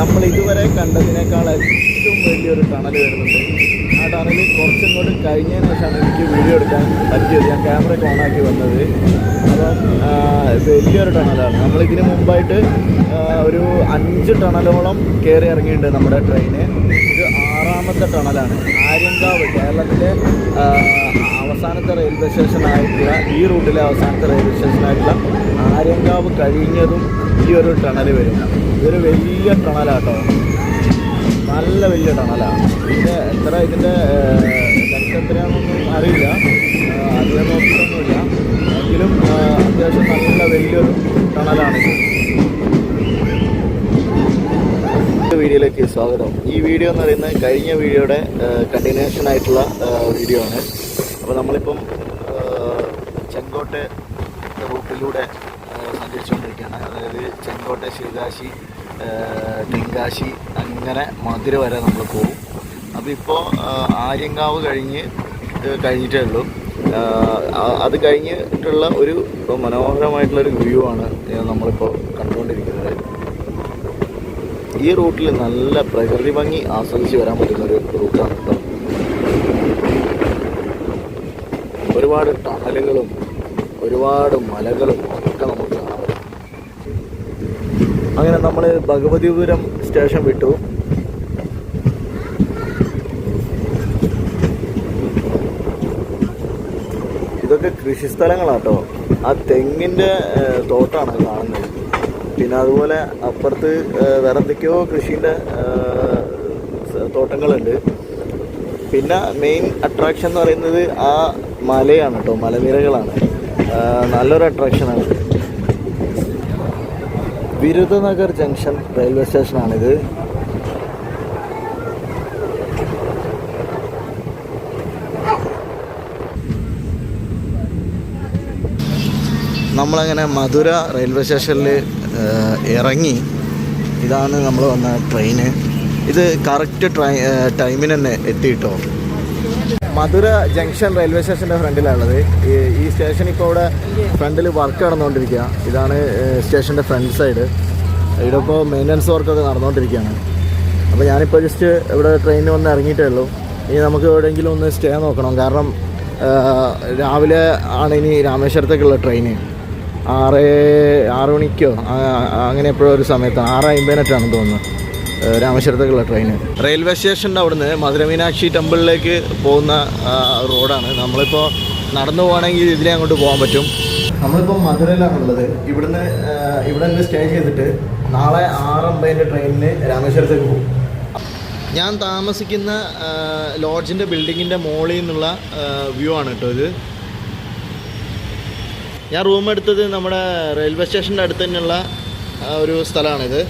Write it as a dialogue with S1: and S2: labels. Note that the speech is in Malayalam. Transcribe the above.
S1: നമ്മൾ ഇതുവരെ കണ്ടതിനേക്കാൾ ഏറ്റവും വലിയൊരു ടണൽ വരുന്നുണ്ട്. ആ ടണൽ കുറച്ചിങ്ങോട്ട് കഴിഞ്ഞതിന് ശേഷമാണ് എനിക്ക് വീഡിയോ എടുക്കാൻ പറ്റിയത്. ഞാൻ ക്യാമറ ഓണാക്കി വന്നത്. അപ്പം വലിയൊരു ടണലാണ്. നമ്മൾ ഇതിന് മുമ്പായിട്ട് ഒരു അഞ്ച് ടണലോളം കയറി ഇറങ്ങിയിട്ടുണ്ട് നമ്മുടെ ട്രെയിന് ഇത് ആറാമത്തെ ടണലാണ് ആര്യങ്കാവ് കേരളത്തിലെ അവസാനത്തെ റെയിൽവേ സ്റ്റേഷനായിട്ടുള്ള ഈ റൂട്ടിലെ അവസാനത്തെ റെയിൽവേ സ്റ്റേഷനായിട്ടുള്ള ആര്യങ്കാവ് കഴിഞ്ഞതും ഈ ഒരു ടണൽ വരും ഇതൊരു വലിയ ടണലാട്ടോ. നല്ല വലിയ ടണലാണ് ഇതിന്റെ എത്ര ഇതിന്റെ ലെങ്ത് എത്രയാണെന്നൊന്നും അറിയില്ല. അതിനെ നോക്കിയിട്ടൊന്നുമില്ല. എങ്കിലും അത്യാവശ്യം നല്ല വലിയൊരു ടണലാണിത്. വീഡിയോയിലേക്ക് സ്വാഗതം. ഈ വീഡിയോ എന്ന് പറയുന്നത് കഴിഞ്ഞ വീഡിയോയുടെ കണ്ടിന്യൂഷൻ ആയിട്ടുള്ള വീഡിയോ ആണ്. അപ്പോൾ നമ്മളിപ്പം ചെങ്കോട്ടെ റൂട്ടിലൂടെ സഞ്ചരിച്ചുകൊണ്ടിരിക്കുകയാണ്. അതായത് ചെങ്കോട്ടെ ശിവകാശി തെങ്കാശി അങ്ങനെ മധുര വരെ നമ്മൾ പോകും. അപ്പോൾ ഇപ്പോൾ ആര്യങ്കാവ് കഴിഞ്ഞ് കഴിഞ്ഞിട്ടേ ഉള്ളൂ. അത് കഴിഞ്ഞിട്ടുള്ള ഒരു മനോഹരമായിട്ടുള്ളൊരു വ്യൂ ആണ് നമ്മളിപ്പോൾ കണ്ടുകൊണ്ടിരിക്കുന്നത്. ഈ റൂട്ടിൽ നല്ല പ്രകൃതി ഭംഗി ആസ്വദിച്ച് വരാൻ പറ്റുന്ന ഒരു റൂട്ടാണ് കേട്ടോ. ഒരുപാട് ടണലുകളും ഒരുപാട് മലകളും ഒക്കെ നമുക്ക് അങ്ങനെ നമ്മൾ ഭഗവതിപുരം സ്റ്റേഷൻ വിട്ടു. ഇതൊക്കെ കൃഷിസ്ഥലങ്ങളാട്ടോ. ആ തെങ്ങിന്റെ തോട്ടാണ് കാണുന്നത്. പിന്നെ അതുപോലെ അപ്പുറത്ത് വേറെ എന്തൊക്കെയോ കൃഷീന്റെ തോട്ടങ്ങളുണ്ട്. പിന്നെ മെയിൻ അട്രാക്ഷൻ എന്ന് പറയുന്നത് ആ മലയാണ് കേട്ടോ മലനിരകളാണ്. നല്ലൊരു അട്രാക്ഷനാണ് വിരുദനഗർ ജംഗ്ഷൻ റെയിൽവേ സ്റ്റേഷനാണിത്. നമ്മളങ്ങനെ മധുര റെയിൽവേ സ്റ്റേഷനിൽ ഇറങ്ങി. ഇതാണ് നമ്മൾ വന്ന ട്രെയിന്. ഇത് കറക്റ്റ് ട്രൈ ടൈമിന് തന്നെ എത്തിയിട്ടോ? മധുര ജംഗ്ഷൻ റെയിൽവേ സ്റ്റേഷന്റെ ഫ്രണ്ടിലാണുള്ളത്. ഈ സ്റ്റേഷൻ ഇപ്പോൾ ഇവിടെ ഫ്രണ്ടിൽ വർക്ക് നടന്നുകൊണ്ടിരിക്കുക ഇതാണ് സ്റ്റേഷന്റെ ഫ്രണ്ട് സൈഡ്. ഇവിടെ ഇപ്പോൾ മെയിന്റനൻസ് വർക്കൊക്കെ നടന്നുകൊണ്ടിരിക്കുകയാണ് അപ്പോൾ ഞാനിപ്പോൾ ജസ്റ്റ് ഇവിടെ ട്രെയിനിൽ വന്ന് ഇറങ്ങിയിട്ടേ ഉള്ളൂ. ഇനി നമുക്ക് എവിടെയെങ്കിലും ഒന്ന് സ്റ്റേ നോക്കണം. കാരണം രാവിലെ ആണ് ഇനി രാമേശ്വരത്തേക്കുള്ള ട്രെയിന്. ആറ് ആറ് മണിക്കോ? അങ്ങനെ എപ്പോഴോ ഒരു സമയത്ത് ആറ് അമ്പതിനെട്ടാണെന്ന് തോന്നുന്നു. രാമേശ്വരത്തേക്കുള്ള ട്രെയിൻ റെയിൽവേ സ്റ്റേഷന്റെ അവിടുന്ന് മധുര മീനാക്ഷി ടെമ്പിളിലേക്ക് പോകുന്ന റോഡാണ്. നമ്മളിപ്പോൾ നടന്നു പോകണമെങ്കിൽ ഇതിനെ അങ്ങോട്ട് പോകാൻ പറ്റും. നമ്മളിപ്പോൾ മധുരയിലാണുള്ളത്. ഇവിടുന്ന് ഇവിടെ നിന്ന് സ്റ്റേ ചെയ്തിട്ട് നാളെ ആറ് അമ്പതിന്റെ ട്രെയിനിന് രാമേശ്വരത്തേക്ക് പോകും. ഞാൻ താമസിക്കുന്ന ലോഡ്ജിന്റെ ബിൽഡിങ്ങിന്റെ മുകളിൽ നിന്നുള്ള വ്യൂ ആണ് കേട്ടോ ഇത്. ഞാൻ റൂം എടുത്തത് നമ്മുടെ റെയിൽവേ സ്റ്റേഷന്റെ അടുത്ത് തന്നെയുള്ള ഒരു സ്ഥലമാണിത്.